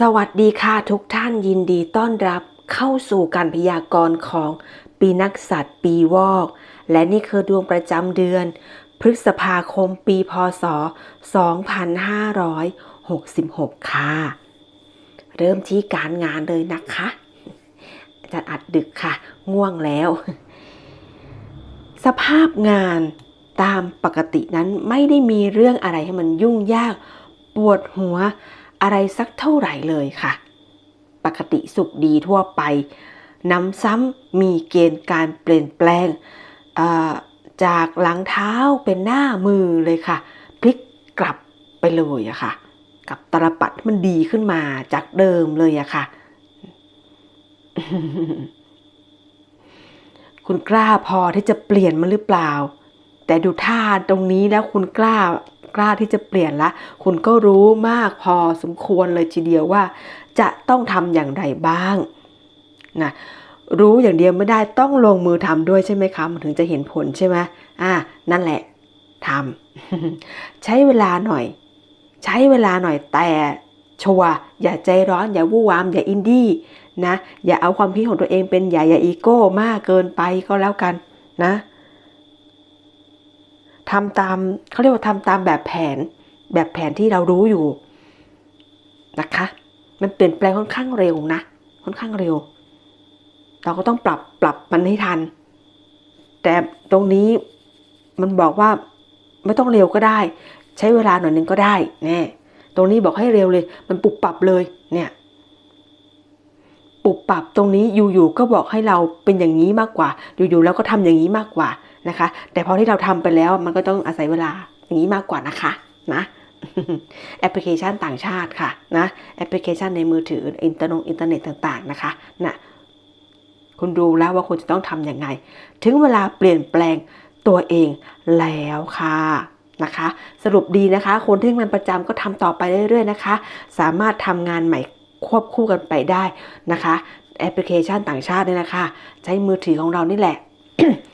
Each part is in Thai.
สวัสดีค่ะทุกท่านยินดีต้อนรับเข้าสู่การพยากรณ์ของปีนักษัตริย์ปีวอก และนี่คือดวงประจำเดือน พฤษภาคมปีพศ 2566 ค่ะ เริ่มที่การงานเลยนะคะอาจารย์อัดดึกค่ะ ง่วงแล้ว สภาพงานตามปกตินั้นไม่ได้มีเรื่องอะไรให้มันยุ่งยาก ปวดหัว อะไรสักเท่าไหร่เลยค่ะ ปกติสุขดีทั่วไปน้ำซ้ำมีเกณฑ์การเปลี่ยนแปลง จากหลังเท้าเป็นหน้ามือเลยค่ะ พลิกกลับไปเลยอะค่ะ กับตรปัดมันดีขึ้นมาจากเดิมเลยอะค่ะ คุณกล้าพอที่จะเปลี่ยนมันหรือเปล่า แต่ดูท่าตรงนี้แล้วคุณกล้า กล้าที่จะเปลี่ยนละ คุณก็รู้มากพอสมควรเลยทีเดียวว่า จะต้องทำอย่างไรบ้างนะรู้อย่างเดียวไม่ได้ต้องลงมือทำด้วยใช่ไหมคะมันถึงจะเห็นผลใช่ไหมอ่านั่นแหละทำใช้เวลาหน่อย ใช้เวลาหน่อยแต่ชัวอย่าใจร้อนอย่าวู่วามอย่าอินดี้นะ อย่าเอาความคิดของตัวเองเป็นใหญ่อย่าอีโก้มากเกินไปก็แล้วกันนะ ทำตามเขาเรียกว่าทำตามแบบแผน แบบแผนที่เรารู้อยู่นะคะ มันเปลี่ยนแปลงค่อนข้างเร็วนะ ค่อนข้างเร็ว เราก็ต้องปรับปรับมันให้ทัน แต่ตรงนี้มันบอกว่าไม่ต้องเร็วก็ได้ ใช้เวลาหน่อยนึงก็ได้แน่ตรงนี้บอกให้เร็วเลย มันปุบปรับเลยเนี่ยปุบปรับตรงนี้อยู่ๆก็บอกให้เราเป็นอย่างนี้มากกว่า อยู่ๆแล้วก็ทำอย่างนี้มากกว่า นะคะ แต่พอที่เราทำไปแล้วมันก็ต้องอาศัยเวลาอย่างนี้มากกว่านะคะนะแอปพลิเคชันต่างชาติค่ะนะแอปพลิเคชันในมือถืออินเทอร์นอินเทอร์เน็ตต่างๆนะคะนะคุณดูแล้วว่าคุณจะต้องทำยังไง ถึงเวลาเปลี่ยนแปลงตัวเองแล้วค่ะนะคะ สรุปดีนะคะ คนที่ทำงานประจำก็ทำต่อไปเรื่อยๆนะคะ สามารถทำงานใหม่ควบคู่กันไปได้นะคะ แอปพลิเคชันต่างชาติเนี่ยนะคะ ใช้มือถือของเรานี่แหละ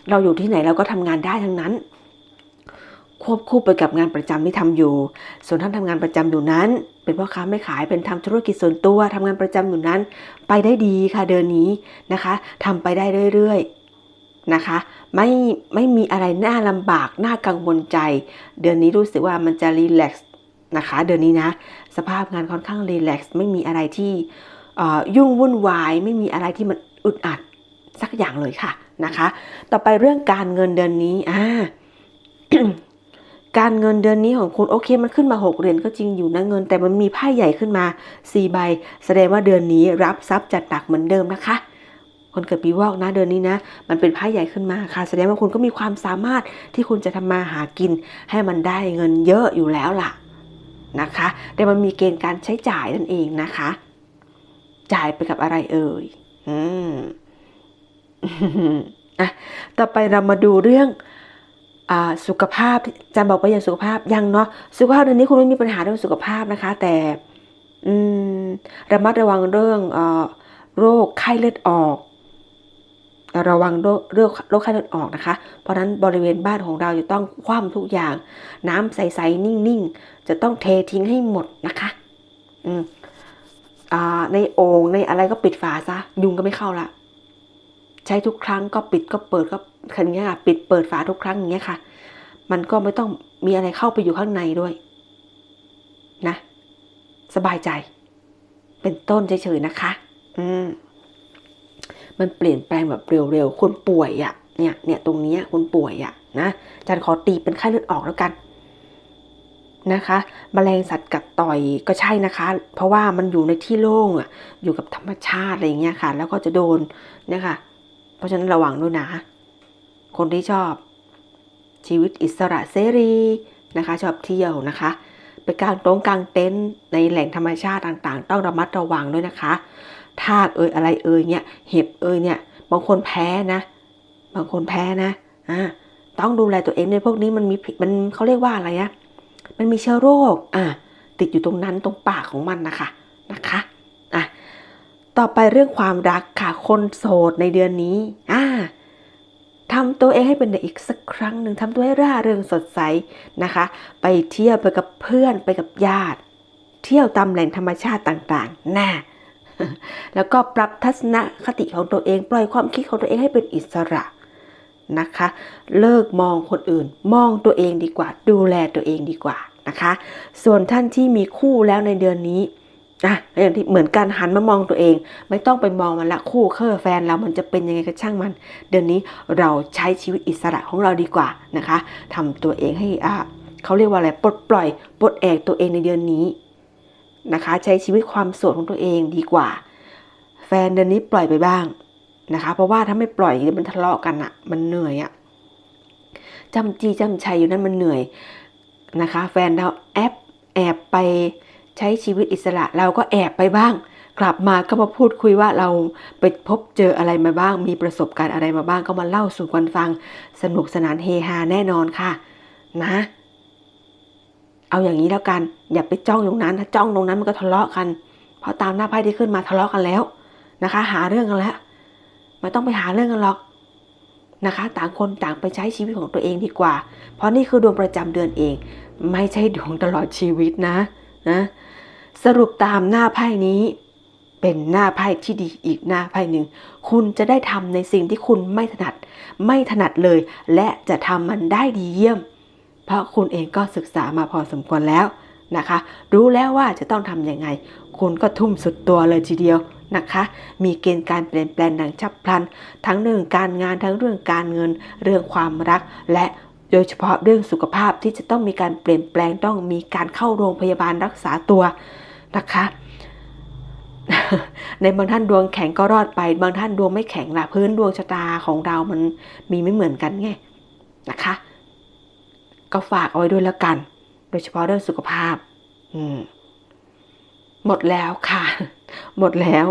เราอยู่ที่ไหนเราก็ทำงานได้ทั้งนั้น ควบคู่ไปกับงานประจำที่ทำอยู่ ส่วนท่านทำงานประจำอยู่นั้น เป็นพ่อค้าไม่ขายเป็นทำธุรกิจส่วนตัวทำงานประจำอยู่นั้น ไปได้ดีค่ะเดือนนี้นะคะทำไปได้เรื่อยๆนะคะ ไม่ไม่มีอะไรน่าลำบากน่ากังวลใจ เดือนนี้รู้สึกว่ามันจะรีแลกซ์นะคะ เดือนนี้นะ สภาพงานค่อนข้างรีแลกซ์ไม่มีอะไรที่ยุ่งวุ่นวาย ไม่มีอะไรที่มันอึดอัดสักอย่างเลยค่ะ นะคะ ต่อไปเรื่องการเงินเดือนนี้อ่าการเงินเดือนนี้ของคุณโอเคมันขึ้นมา 6เหรียญก็จริงอยู่นะเงิน แต่มันมีไพ่ใหญ่ขึ้นมา4ใบ แสดงว่าเดือนนี้รับทรัพย์จัดหนักเหมือนเดิมนะคะ คนเกิดปีวอกนะเดือนนี้นะ มันเป็นไพ่ใหญ่ขึ้นมาค่ะ แสดงว่าคุณก็มีความสามารถที่คุณจะทำมาหากิน ให้มันได้เงินเยอะอยู่แล้วล่ะนะคะ แต่มันมีเกณฑ์การใช้จ่ายนั่นเองนะคะ จ่ายไปกับอะไรเอ่ยอืม อะต่อไปเรามาดูเรื่องอสุขภาพจะบอกว่าอย่างสุขภาพยังเนาะสุขภาพเดือนนี้คุณไม่มีปัญหาเรื่องสุขภาพนะคะ แต่ระมัดระวังเรื่องโรคไข้เลือดออกระวังโรคโรคไข้เลือดออกนะคะ เพราะนั้นบริเวณบ้านของเราจะต้องคว่ำทุกอย่าง น้ำใสๆนิ่งๆ จะต้องเททิ้งให้หมดนะคะในโอ่งในอะไรก็ปิดฝาซะยุงก็ไม่เข้าละ ช้ทุกครั้งก็ปิดก็เปิดก็คันนี้ค่ะปิดเปิดฝาทุกครั้งอย่างเงี้ยค่ะ มันก็ไม่ต้องมีอะไรเข้าไปอยู่ข้างในด้วย นะ สบายใจ เป็นต้นเฉยๆนะคะ อืมมันเปลี่ยนแปลงแบบเร็วๆคนป่วยอะ่ะเนี่ยเนี่ยตรงนี้คนป่วยอะ่ะนะจารย์ขอตีเป็นไข้เลือดออกแล้วกันนะคะมแมลงสัตว์กัดต่อยก็ใช่นะคะ เพราะว่ามันอยู่ในที่โล่งอะอยู่กับธรรมชาติอะไรเงี้ยค่ะ แล้วก็จะโดนเนะคะ เพราะฉะนั้นระวังด้วยนะ คนที่ชอบชีวิตอิสระเสรีนะคะ ชอบเที่ยวนะคะ ไปกลางตรงกลางเต็นท์ในแหล่งธรรมชาติต่างๆ ต้องระมัดระวังด้วยนะคะธาตุเอ่ยอะไรเอ่ยเนี่ยเห็บเอ่ยเนี่ยบางคนแพ้นะ บางคนแพ้นะอ่าต้องดูแลตัวเองในพวกนี้มันมีมันเขาเรียกว่าอะไรนะมันมีเชื้อโรคอ่าติดอยู่ตรงนั้นตรงปากของมันนะคะนะคะ ต่อไปเรื่องความรักค่ะ คนโสดในเดือนนี้อ่าทำตัวเองให้เป็นเด็กอีกสักครั้งหนึ่งทำตัวให้ร่าเริงสดใสนะคะ ไปเที่ยวไปกับเพื่อนไปกับญาติ เที่ยวตามแหล่งธรรมชาติต่างๆน่าแล้วก็ปรับทัศนคติของตัวเอง ปล่อยความคิดของตัวเองให้เป็นอิสระนะคะ เลิกมองคนอื่น มองตัวเองดีกว่า ดูแลตัวเองดีกว่านะคะ ส่วนท่านที่มีคู่แล้วในเดือนนี้ อะอย่างที่เหมือนกันหันมามองตัวเอง ไม่ต้องไปมองมันละคู่เคอแฟนเรามันจะเป็นยังไงก็ช่างมัน เดือนนี้เราใช้ชีวิตอิสระของเราดีกว่านะคะทำตัวเองให้อะเขาเรียกว่าอะไรปลดปล่อยปลดแอกตัวเองในเดือนนี้นะคะ ใช้ชีวิตความโสดของตัวเองดีกว่า แฟนเดือนนี้ปล่อยไปบ้างนะคะ เพราะว่าถ้าไม่ปล่อยเดี๋ยวมันทะเลาะกันอะมันเหนื่อยอะจำจีจำชัยอยู่นั่นมันเหนื่อยนะคะ แฟนเราแอบแอบไป ใช้ชีวิตอิสระเราก็แอบไปบ้าง กลับมาก็มาพูดคุยว่าเราไปพบเจออะไรมาบ้าง มีประสบการณ์อะไรมาบ้างก็มาเล่าสู่กันฟัง สนุกสนานเฮฮาแน่นอนค่ะ นะ เอาอย่างนี้แล้วกัน อย่าไปจ้องตรงนั้นถ้าจ้องตรงนั้นมันก็ทะเลาะกัน เพราะตามหน้าไพ่ที่ขึ้นมาทะเลาะกันแล้วนะคะ หาเรื่องกันแล้วไม่ต้องไปหาเรื่องกันหรอกนะคะ ต่างคนต่างไปใช้ชีวิตของตัวเองดีกว่า เพราะนี่คือดวงประจำเดือนเอง ไม่ใช่ดวงตลอดชีวิตนะนะ สรุปตามหน้าไพ่นี้ เป็นหน้าไพ่ที่ดีอีกหน้าไพ่หนึ่ง คุณจะได้ทำในสิ่งที่คุณไม่ถนัด ไม่ถนัดเลย และจะทำมันได้ดีเยี่ยม เพราะคุณเองก็ศึกษามาพอสมควรแล้วนะคะ รู้แล้วว่าจะต้องทำยังไง คุณก็ทุ่มสุดตัวเลยทีเดียวนะคะ มีเกณฑ์การเปลี่ยนแปลงดังฉับพลัน ทั้งเรื่องการงานทั้งเรื่องการเงิน เรื่องความรักและ โดยเฉพาะเรื่องสุขภาพที่จะต้องมีการเปลี่ยนแปลงต้องมีการเข้าโรงพยาบาลรักษาตัวนะคะ ในบางท่านดวงแข็งก็รอดไป บางท่านดวงไม่แข็งละพื้นดวงชะตาของเรามันมีไม่เหมือนกันไงนะคะ ก็ฝากเอาไว้ด้วยแล้วกัน โดยเฉพาะเรื่องสุขภาพ อืมหมดแล้วค่ะ หมดแล้ว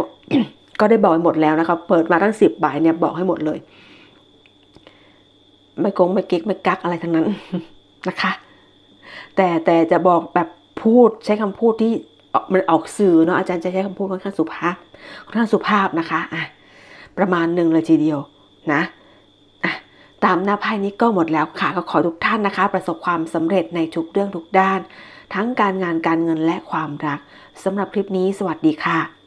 ก็ได้บอกไปหมดแล้วนะคะ เปิดมาตั้งสิบใบเนี่ยบอกให้หมดเลย ไม่โกงไม่เก๊กไม่กักอะไรทั้งนั้นนะคะ แต่แต่จะบอกแบบพูดใช้คำพูดที่มันออกสื่อเนาะอาจารย์จะใช้คำพูดค่อนข้างสุภาพค่อนข้างสุภาพนะคะอะประมาณหนึ่งเลยทีเดียวนะอะตามหน้าไพ่นี้ก็หมดแล้วค่ะ ก็ขอทุกท่านนะคะ ประสบความสำเร็จในทุกเรื่องทุกด้าน ทั้งการงานการเงินและความรักสำหรับคลิปนี้สวัสดีค่ะ